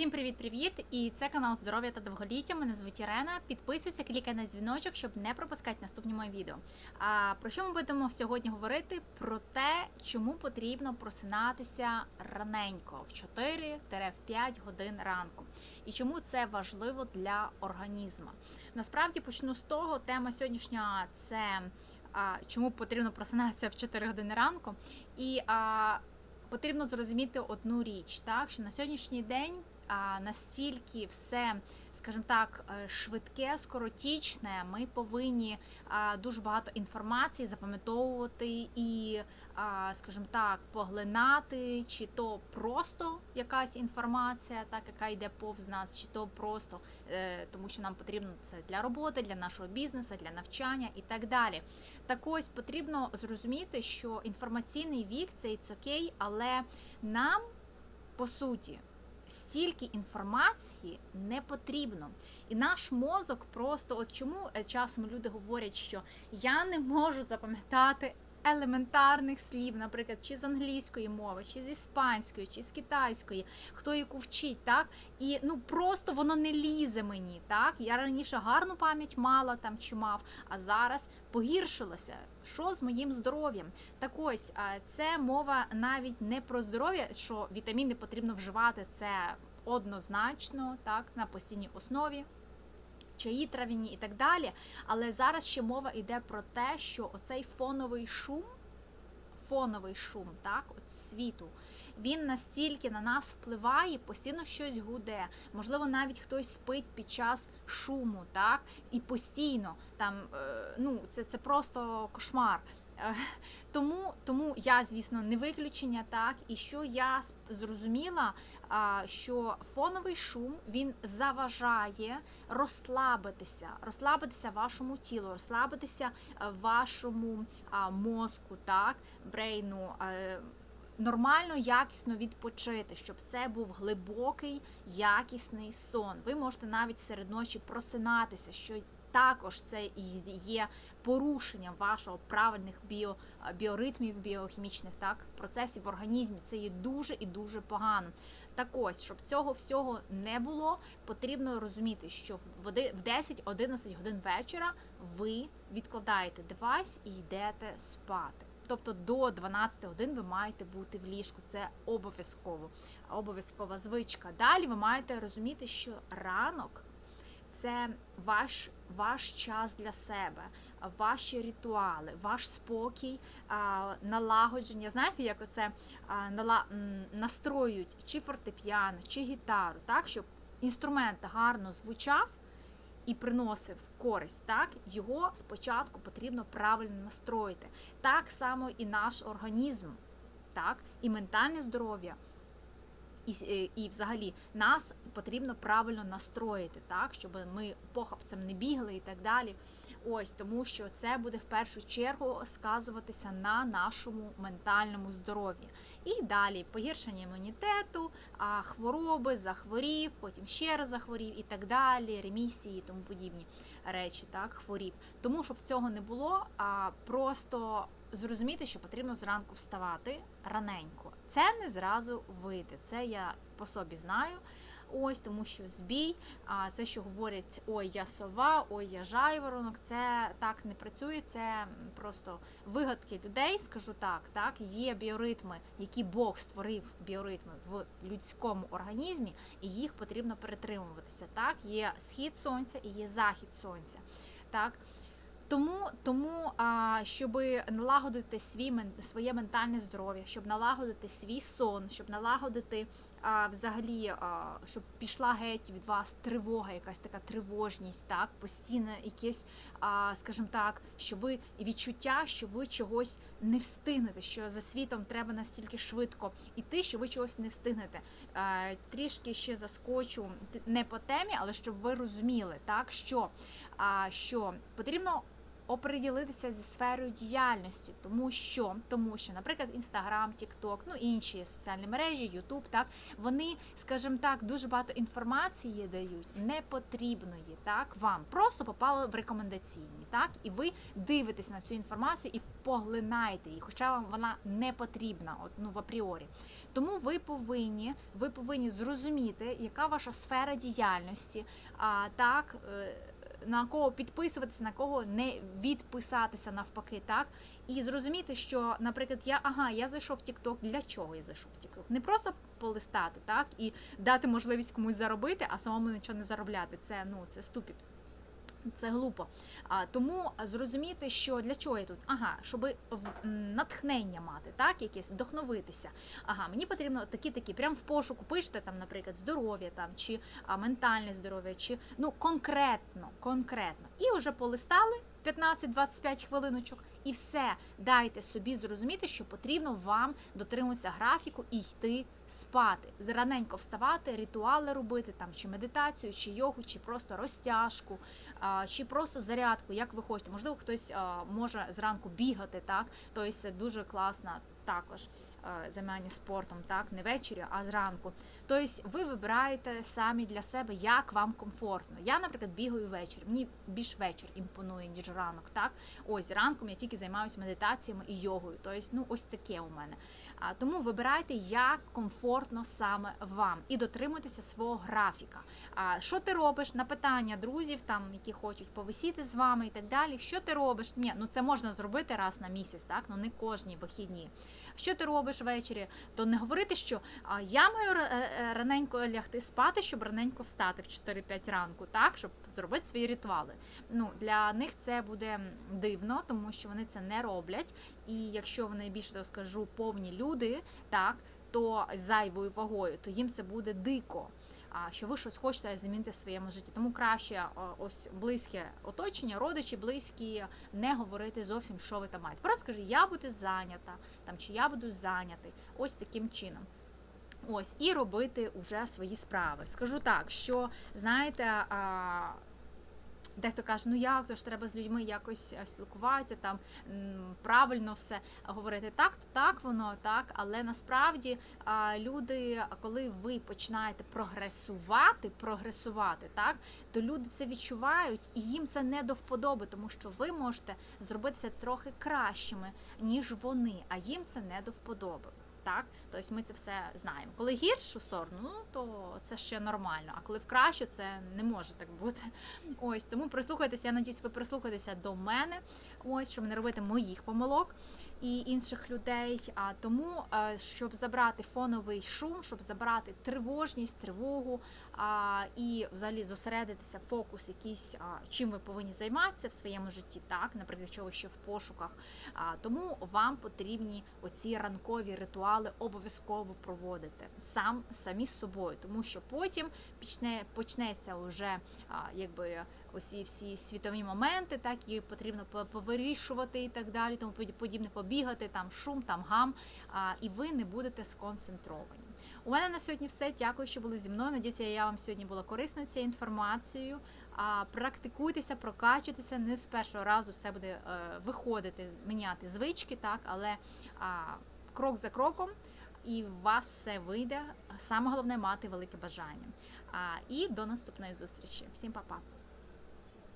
Всім привіт-привіт! І це канал Здоров'я та довголіття. Мене звуть Ірена. Підписуйся, клікай на дзвіночок, щоб не пропускати наступні мої відео. А про що ми будемо сьогодні говорити? Про те, чому потрібно просинатися раненько в 4-5 годин ранку, і чому це важливо для організму. Насправді почну з того, тема сьогоднішня це а, чому потрібно просинатися в 4 години ранку. І а, потрібно зрозуміти одну річ, так що на сьогоднішній день настільки все, скажімо так, е, швидке, скоротічне, ми повинні дуже багато інформації запам'ятовувати і, скажімо так, поглинати, чи то просто якась інформація, так яка йде повз нас, чи то просто е, тому, що нам потрібно це для роботи, для нашого бізнесу, для навчання і так далі. Так ось потрібно зрозуміти, що інформаційний вік це it's окей, але нам по суті стільки інформації не потрібно. І наш мозок просто, от чому е, часом люди говорять, що я не можу запам'ятати елементарних слів, наприклад, чи з англійської мови, чи з іспанської, чи з китайської, хто яку вчить, так? І ну просто воно не лізе мені. так? Я раніше гарну пам'ять мала там чи мав, а зараз погіршилося. Що з моїм здоров'ям? Так ось це мова навіть не про здоров'я, що вітаміни потрібно вживати це однозначно, так, на постійній основі. Чаї трав'яні і так далі. Але зараз ще мова йде про те, що оцей фоновий шум, фоновий шум, так, от світу, він настільки на нас впливає, постійно щось гуде. Можливо, навіть хтось спить під час шуму, так, і постійно там, е, ну, це, це просто кошмар. Е, Тому, тому я, звісно, не виключення, так і що я зрозуміла, що фоновий шум він заважає розслабитися, розслабитися вашому тілу, розслабитися е, вашому мозку, так, брейну. Нормально, якісно відпочити, щоб це був глибокий, якісний сон. Ви можете навіть серед ночі просинатися, що також це є порушенням вашого правильних біо, біоритмів, біохімічних так процесів в організмі. Це є дуже і дуже погано. Так ось, щоб цього всього не було, потрібно розуміти, що в 10-11 годин вечора ви відкладаєте девайс і йдете спати. Тобто до 12 годин ви маєте бути в ліжку. Це обов'язково, обов'язкова звичка. Далі ви маєте розуміти, що ранок це ваш, ваш час для себе, ваші ритуали, ваш спокій, налагодження. Знаєте, як оце настроюють чи фортепіано, чи гітару, так, щоб інструмент гарно звучав і приносив користь, так його спочатку потрібно правильно настроїти. Так само і наш організм, так, і ментальне здоров'я. І, е, і взагалі нас потрібно правильно настроїти, так, щоб ми похапцем не бігли і так далі. Ось тому, що це буде в першу чергу сказуватися на нашому ментальному здоров'ї. І далі погіршення імунітету, хвороби, захворів, потім ще раз захворів і так далі, ремісії і тому подібні речі, так, хворіб. Тому щоб цього не було, а просто зрозуміти, що потрібно зранку вставати раненько. Це не зразу вийде. Це я по собі знаю. Ось тому, що збій, а це, що говорять ой, я сова, ой, я жайворонок, це так не працює. Це просто вигадки людей. Скажу так, так є біоритми, які Бог створив біоритми в людському організмі, і їх потрібно перетримуватися. Так, є схід сонця і є захід сонця. Так. Тому, тому щоб налагодити свій своє ментальне здоров'я, щоб налагодити свій сон, щоб налагодити а, взагалі, а, щоб пішла геть від вас тривога, якась така тривожність, так постійне якесь, а, скажімо так, що ви відчуття, що ви чогось не встигнете, що за світом треба настільки швидко іти, що ви чогось не встигнете. Е, трішки ще заскочу не по темі, але щоб ви розуміли, так що, а, що потрібно оприділитися зі сферою діяльності, тому що, тому що, наприклад, Інстаграм, Тікток, ну інші соціальні мережі, Ютуб, так вони, скажімо так, дуже багато інформації дають непотрібної, так вам просто попало в рекомендаційні, так, і ви дивитесь на цю інформацію і поглинаєте її, хоча вам вона не потрібна, от ну в апріорі. Тому ви повинні, ви повинні зрозуміти, яка ваша сфера діяльності, а так. На кого підписуватися, на кого не відписатися навпаки, так і зрозуміти, що, наприклад, я ага, я зайшов в TikTok, Для чого я зайшов в TikTok? Не просто полистати, так і дати можливість комусь заробити, а самому нічого не заробляти. Це ну це ступід. Це глупо. А, тому зрозуміти, що для чого я тут? Ага, щоб натхнення мати, так, якесь вдохновитися. Ага, мені потрібно такі такі, прям в пошуку пишете там, наприклад, здоров'я там чи ментальне здоров'я, чи ну конкретно, конкретно. І вже полистали 15-25 хвилиночок, і все. Дайте собі зрозуміти, що потрібно вам дотримуватися графіку і йти спати. Раненько вставати, ритуали робити, там чи медитацію, чи йогу, чи просто розтяжку, чи просто зарядку, як ви хочете. Можливо, хтось може зранку бігати, так тобто це дуже класно також займання спортом, так не ввечері, а зранку. Тобто ви вибираєте самі для себе, як вам комфортно. Я, наприклад, бігаю ввечері. Мені більш вечір імпонує, ніж ранок. Так, ось ранком я тільки займаюся медитаціями і йогою. Тобто, ну ось таке у мене. А тому вибирайте, як комфортно саме вам, і дотримуйтеся свого графіка. А що ти робиш на питання друзів, там які хочуть повисіти з вами і так далі. Що ти робиш? Ні, ну це можна зробити раз на місяць, так ну не кожні вихідні. Що ти робиш ввечері? То не говорити, що я маю е, раненько лягти спати, щоб раненько встати в 4-5 ранку, так щоб зробити свої ритуали. Ну для них це буде дивно, тому що вони це не роблять. І якщо вони більше того скажу повні люди, так то зайвою вагою, то їм це буде дико. Що ви щось хочете змінити в своєму житті. Тому краще ось близьке оточення, родичі, близькі, не говорити зовсім, що ви там маєте. Просто скажи, я буду зайнята, там чи я буду зайнятий. Ось таким чином. Ось і робити уже свої справи. Скажу так, що знаєте. Дехто каже, ну як то ж треба з людьми якось е, спілкуватися, там правильно все говорити. Так, то так воно так, але насправді люди, коли ви починаєте прогресувати, прогресувати, так то люди це відчувають, і їм це не до вподоби, тому що ви можете зробити це трохи кращими, ніж вони, а їм це не до вподоби. Так, тобто ми це все знаємо. Коли гіршу сторону, ну то це ще нормально. А коли в кращу, це не може так бути. Ось тому прислухайтеся. Я надіюсь, ви прислухаєтеся до мене. Ось щоб не робити моїх помилок і інших людей. А тому, е, щоб забрати фоновий шум, щоб забрати тривожність, тривогу а, і взагалі зосередитися, фокус, якийсь а, чим ви повинні займатися в своєму житті, так, наприклад, ви ще в пошуках. А, тому вам потрібні оці ранкові ритуали обов'язково проводити сам самі з собою, тому що потім почне почнеться вже а, якби усі всі світові моменти, так і потрібно по- повирішувати і так далі, тому поді- подібне побігати, там шум, там гам, а, і ви не будете сконцентровані. У мене на сьогодні все. Дякую, що були зі мною. Надіюся, я вам сьогодні була корисною цією інформацією. А, практикуйтеся, прокачуйтеся. Не з першого разу все буде е, виходити, міняти звички, так, але крок за кроком. І у вас все вийде. Саме головне мати велике бажання. І до наступної зустрічі. Всім па-па!